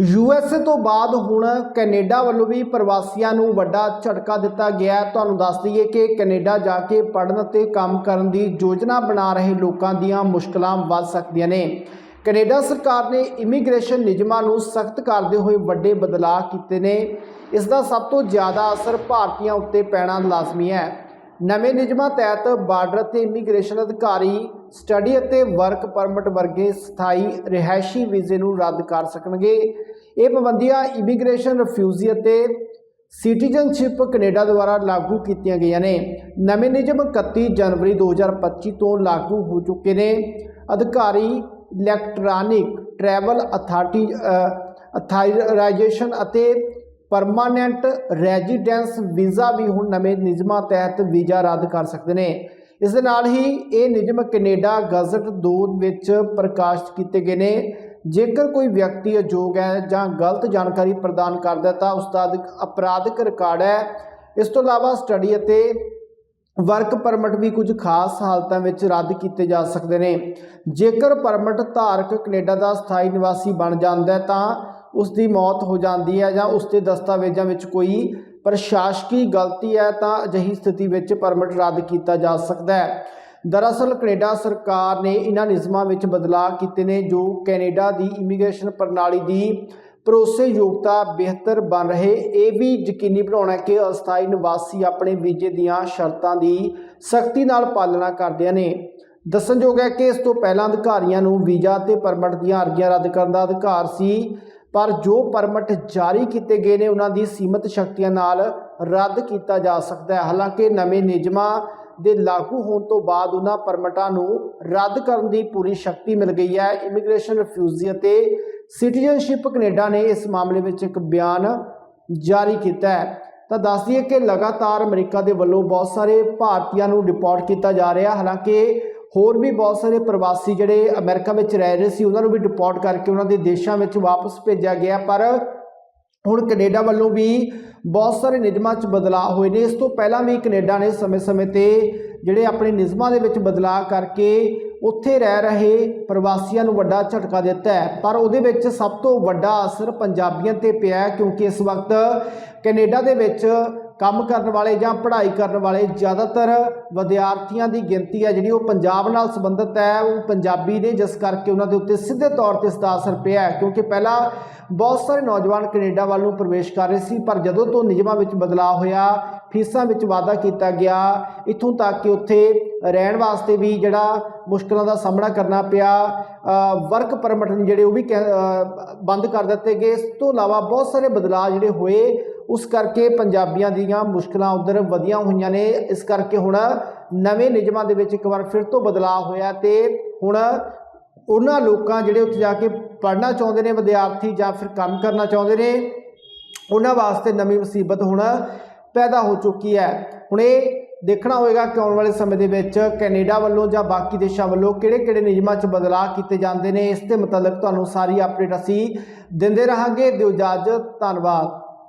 USA ਤੋਂ ਬਾਅਦ ਹੁਣ ਕੈਨੇਡਾ ਵੱਲੋਂ ਵੀ ਪ੍ਰਵਾਸੀਆਂ ਨੂੰ ਵੱਡਾ ਝਟਕਾ ਦਿੱਤਾ ਗਿਆ ਤੁਹਾਨੂੰ ਦੱਸ ਦਈਏ ਕਿ ਕੈਨੇਡਾ ਜਾ ਕੇ ਪੜ੍ਹਨ ਅਤੇ ਕੰਮ ਕਰਨ ਦੀ ਯੋਜਨਾ ਬਣਾ ਰਹੇ ਲੋਕਾਂ ਦੀਆਂ ਮੁਸ਼ਕਲਾਂ ਵੱਧ ਸਕਦੀਆਂ ਨੇ। ਕੈਨੇਡਾ ਸਰਕਾਰ ਨੇ ਇਮੀਗ੍ਰੇਸ਼ਨ ਨਿਯਮਾਂ ਨੂੰ ਸਖਤ ਕਰਦੇ ਹੋਏ ਵੱਡੇ ਬਦਲਾਅ ਕੀਤੇ ਨੇ। ਇਸ ਦਾ ਸਭ ਤੋਂ ਜ਼ਿਆਦਾ ਅਸਰ ਭਾਰਤੀਆਂ ਉੱਤੇ ਪੈਣਾ ਲਾਜ਼ਮੀ ਹੈ। ਨਵੇਂ ਨਿਯਮਾਂ ਤਹਿਤ ਬਾਰਡਰ ਅਤੇ ਇਮੀਗ੍ਰੇਸ਼ਨ ਅਧਿਕਾਰੀ, ਸਟੱਡੀ ਅਤੇ ਵਰਕ ਪਰਮਿਟ ਵਰਗੇ ਸਥਾਈ ਰਿਹਾਇਸ਼ੀ ਵੀਜ਼ੇ ਨੂੰ ਰੱਦ ਕਰ ਸਕਣਗੇ। ਇਹ ਪਾਬੰਦੀਆਂ ਇਮੀਗ੍ਰੇਸ਼ਨ ਰਿਫਿਊਜੀ ਅਤੇ ਸਿਟੀਜ਼ਨਸ਼ਿਪ ਕੈਨੇਡਾ ਦੁਆਰਾ ਲਾਗੂ ਕੀਤੀਆਂ ਗਈਆਂ ਨੇ। ਨਵੇਂ ਨਿਯਮ 31 ਜਨਵਰੀ 2025 ਤੋਂ ਲਾਗੂ ਹੋ ਚੁੱਕੇ ਨੇ। ਅਧਿਕਾਰੀ ਇਲੈਕਟ੍ਰੋਨਿਕ ਟਰੈਵਲ ਅਥਾਰਟੀ ਅਥਾਰਾਈਜੇਸ਼ਨ ਅਤੇ ਪਰਮਾਨੈਂਟ ਰੈਜ਼ੀਡੈਂਸ ਵੀਜ਼ਾ ਵੀ ਹੁਣ ਨਵੇਂ ਨਿਯਮਾਂ ਤਹਿਤ ਵੀਜ਼ਾ ਰੱਦ ਕਰ ਸਕਦੇ ਨੇ। ਇਸ ਦੇ ਨਾਲ ਹੀ ਇਹ ਨਿਯਮ ਕੈਨੇਡਾ ਗਜ਼ਟ 2 ਵਿੱਚ ਪ੍ਰਕਾਸ਼ਿਤ ਕੀਤੇ ਗਏ ਨੇ। ਜੇਕਰ ਕੋਈ ਵਿਅਕਤੀ ਅਯੋਗ ਹੈ ਜਾਂ ਗਲਤ ਜਾਣਕਾਰੀ ਪ੍ਰਦਾਨ ਕਰਦਾ ਤਾਂ ਉਸ ਦਾ ਅਪਰਾਧਿਕ ਰਿਕਾਰਡ ਹੈ। ਇਸ ਤੋਂ ਇਲਾਵਾ ਸਟੱਡੀ ਅਤੇ ਵਰਕ ਪਰਮਿਟ ਵੀ ਕੁਝ ਖਾਸ ਹਾਲਤਾਂ ਵਿੱਚ ਰੱਦ ਕੀਤੇ ਜਾ ਸਕਦੇ ਨੇ। ਜੇਕਰ ਪਰਮਿਟ ਧਾਰਕ ਕੈਨੇਡਾ ਦਾ ਸਥਾਈ ਨਿਵਾਸੀ ਬਣ ਜਾਂਦਾ ਹੈ ਤਾਂ ਉਸ ਦੀ ਮੌਤ ਹੋ ਜਾਂਦੀ ਹੈ ਜਾਂ ਉਸ ਦੇ ਦਸਤਾਵੇਜ਼ਾਂ ਵਿੱਚ ਕੋਈ ਪ੍ਰਸ਼ਾਸਕੀ ਗਲਤੀ ਹੈ ਤਾਂ ਅਜਿਹੀ ਸਥਿਤੀ ਵਿੱਚ ਪਰਮਿਟ ਰੱਦ ਕੀਤਾ ਜਾ ਸਕਦਾ ਹੈ। ਦਰਅਸਲ, ਕੈਨੇਡਾ ਸਰਕਾਰ ਨੇ ਇਹਨਾਂ ਨਿਯਮਾਂ ਵਿੱਚ ਬਦਲਾਅ ਕੀਤੇ ਨੇ ਜੋ ਕੈਨੇਡਾ ਦੀ ਇਮੀਗ੍ਰੇਸ਼ਨ ਪ੍ਰਣਾਲੀ ਦੀ ਭਰੋਸੇਯੋਗਤਾ ਬਿਹਤਰ ਬਣ ਰਹੇ। ਇਹ ਵੀ ਯਕੀਨੀ ਬਣਾਉਣਾ ਕਿ ਅਸਥਾਈ ਨਿਵਾਸੀ ਆਪਣੇ ਵੀਜ਼ੇ ਦੀਆਂ ਸ਼ਰਤਾਂ ਦੀ ਸਖਤੀ ਨਾਲ ਪਾਲਣਾ ਕਰਦਿਆਂ ਨੇ ਦੱਸਣਯੋਗ ਹੈ ਕਿ ਇਸ ਤੋਂ ਪਹਿਲਾਂ ਅਧਿਕਾਰੀਆਂ ਨੂੰ ਵੀਜ਼ਾ ਤੇ ਪਰਮਿਟ ਦੀਆਂ ਅਰਜ਼ੀਆਂ ਰੱਦ ਕਰਨ ਦਾ ਅਧਿਕਾਰ ਸੀ। ਪਰ ਜੋ ਪਰਮਿਟ ਜਾਰੀ ਕੀਤੇ ਗਏ ਨੇ, ਉਹਨਾਂ ਦੀ ਸੀਮਤ ਸ਼ਕਤੀਆਂ ਨਾਲ ਰੱਦ ਕੀਤਾ ਜਾ ਸਕਦਾ ਹੈ। ਹਾਲਾਂਕਿ ਨਵੇਂ ਨਿਯਮਾਂ ਦੇ ਲਾਗੂ ਹੋਣ ਤੋਂ ਬਾਅਦ ਉਹਨਾਂ ਪਰਮਿਟਾਂ ਨੂੰ ਰੱਦ ਕਰਨ ਦੀ ਪੂਰੀ ਸ਼ਕਤੀ ਮਿਲ ਗਈ ਹੈ। ਇਮੀਗ੍ਰੇਸ਼ਨ ਰਿਫਿਊਜੀ ਅਤੇ ਸਿਟੀਜ਼ਨਸ਼ਿਪ ਕੈਨੇਡਾ ਨੇ ਇਸ ਮਾਮਲੇ ਵਿੱਚ ਇੱਕ ਬਿਆਨ ਜਾਰੀ ਕੀਤਾ ਹੈ। ਤਾਂ ਦੱਸ ਦਈਏ ਕਿ ਲਗਾਤਾਰ ਅਮਰੀਕਾ ਦੇ ਵੱਲੋਂ ਬਹੁਤ ਸਾਰੇ ਭਾਰਤੀਆਂ ਨੂੰ ਡਿਪੋਰਟ ਕੀਤਾ ਜਾ ਰਿਹਾ ਹਾਲਾਂਕਿ ਹੋਰ ਵੀ ਬਹੁਤ ਸਾਰੇ ਪ੍ਰਵਾਸੀ ਜਿਹੜੇ ਅਮਰੀਕਾ ਵਿੱਚ ਰਹਿ ਰਹੇ ਸੀ, ਉਹਨਾਂ ਨੂੰ ਵੀ ਡਿਪੋਰਟ ਕਰਕੇ ਉਹਨਾਂ ਦੇ ਦੇਸ਼ਾਂ ਵਿੱਚ ਵਾਪਸ ਭੇਜਿਆ ਗਿਆ। ਪਰ ਹੁਣ ਕੈਨੇਡਾ ਵੱਲੋਂ ਵੀ ਬਹੁਤ ਸਾਰੇ ਨਿਯਮਾਂ 'ਚ ਬਦਲਾਅ ਹੋਏ ਨੇ। ਇਸ ਤੋਂ ਪਹਿਲਾਂ ਵੀ ਕੈਨੇਡਾ ਨੇ ਸਮੇਂ-ਸਮੇਂ ਤੇ ਜਿਹੜੇ ਆਪਣੇ ਨਿਯਮਾਂ ਦੇ ਵਿੱਚ ਬਦਲਾਅ ਕਰਕੇ ਉੱਥੇ ਰਹਿ ਰਹੇ ਪ੍ਰਵਾਸੀਆਂ ਨੂੰ ਵੱਡਾ ਝਟਕਾ ਦਿੱਤਾ ਹੈ। ਪਰ ਉਹਦੇ ਵਿੱਚ ਸਭ ਤੋਂ ਵੱਡਾ ਅਸਰ ਪੰਜਾਬੀਆਂ ਤੇ ਪਿਆ ਕਿਉਂਕਿ ਇਸ ਵਕਤ ਕੈਨੇਡਾ ਦੇ ਵਿੱਚ ਕੰਮ ਕਰਨ ਵਾਲੇ ਜਾਂ ਪੜ੍ਹਾਈ ਕਰਨ ਵਾਲੇ ਜ਼ਿਆਦਾਤਰ ਵਿਦਿਆਰਥੀਆਂ ਦੀ ਗਿਣਤੀ ਹੈ ਜਿਹੜੀ ਉਹ ਪੰਜਾਬ ਨਾਲ ਸੰਬੰਧਿਤ ਹੈ। ਉਹ ਪੰਜਾਬੀ ਨੇ, ਜਿਸ ਕਰਕੇ ਉਹਨਾਂ ਦੇ ਉੱਤੇ ਸਿੱਧੇ ਤੌਰ ਤੇ ਇਸ ਦਾ ਅਸਰ ਪਿਆ ਹੈ, ਕਿਉਂਕਿ ਪਹਿਲਾਂ ਬਹੁਤ ਸਾਰੇ ਨੌਜਵਾਨ ਕੈਨੇਡਾ ਵੱਲ ਨੂੰ ਪ੍ਰਵੇਸ਼ ਕਰ ਰਹੇ ਸੀ, ਪਰ ਜਦੋਂ ਤੋਂ ਨਿਯਮਾਂ ਵਿੱਚ ਬਦਲਾਅ ਹੋਇਆ, ਫੀਸਾਂ ਵਿੱਚ ਵਾਧਾ ਕੀਤਾ ਗਿਆ, ਇਥੋਂ ਤੱਕ ਕਿ ਉੱਥੇ ਰਹਿਣ ਵਾਸਤੇ ਵੀ ਜਿਹੜਾ ਮੁਸ਼ਕਲਾਂ ਦਾ ਸਾਹਮਣਾ ਕਰਨਾ ਪਿਆ ਵਰਕ ਪਰਮਿਟ ਜਿਹੜੇ ਉਹ ਵੀ ਕੈ- ਬੰਦ ਕਰ ਦਿੱਤੇ ਗਏ। ਇਸ ਤੋਂ ਇਲਾਵਾ ਬਹੁਤ ਸਾਰੇ ਬਦਲਾਅ ਜਿਹੜੇ ਹੋਏ ਉਸ ਕਰਕੇ ਪੰਜਾਬੀਆਂ ਦੀਆਂ ਮੁਸ਼ਕਲਾਂ ਉਧਰ ਵਧੀਆਂ ਹੋਈਆਂ ਨੇ। ਇਸ ਕਰਕੇ ਹੁਣ ਨਵੇਂ ਨਿਯਮਾਂ ਦੇ ਵਿੱਚ ਇੱਕ ਵਾਰ ਫਿਰ ਤੋਂ ਬਦਲਾਅ ਹੋਇਆ ਤੇ ਹੁਣ ਉਹਨਾਂ ਲੋਕਾਂ ਜਿਹੜੇ ਉੱਥੇ ਜਾ ਕੇ ਪੜ੍ਹਨਾ ਚਾਹੁੰਦੇ ਨੇ, ਵਿਦਿਆਰਥੀ ਜਾਂ ਫਿਰ ਕੰਮ ਕਰਨਾ ਚਾਹੁੰਦੇ ਨੇ, ਉਹਨਾਂ ਵਾਸਤੇ ਨਵੀਂ ਮੁਸੀਬਤ ਹੁਣ ਪੈਦਾ ਹੋ ਚੁੱਕੀ ਹੈ। ਹੁਣ ਇਹ ਦੇਖਣਾ ਹੋਵੇਗਾ ਕਿ ਆਉਣ ਵਾਲੇ ਸਮੇਂ ਦੇ ਵਿੱਚ ਕੈਨੇਡਾ ਵੱਲੋਂ ਜਾਂ ਬਾਕੀ ਦੇਸ਼ਾਂ ਵੱਲੋਂ ਕਿਹੜੇ-ਕਿਹੜੇ ਨਿਯਮਾਂ 'ਚ ਬਦਲਾਅ ਕੀਤੇ ਜਾਂਦੇ ਨੇ, ਇਸ ਦੇ ਮੁਤਲਕ ਤੁਹਾਨੂੰ ਸਾਰੀ ਅਪਡੇਟ ਅਸੀਂ ਦਿੰਦੇ ਰਹਾਂਗੇ। ਦਿਓ ਇਜਾਜ਼ਤ, ਧੰਨਵਾਦ।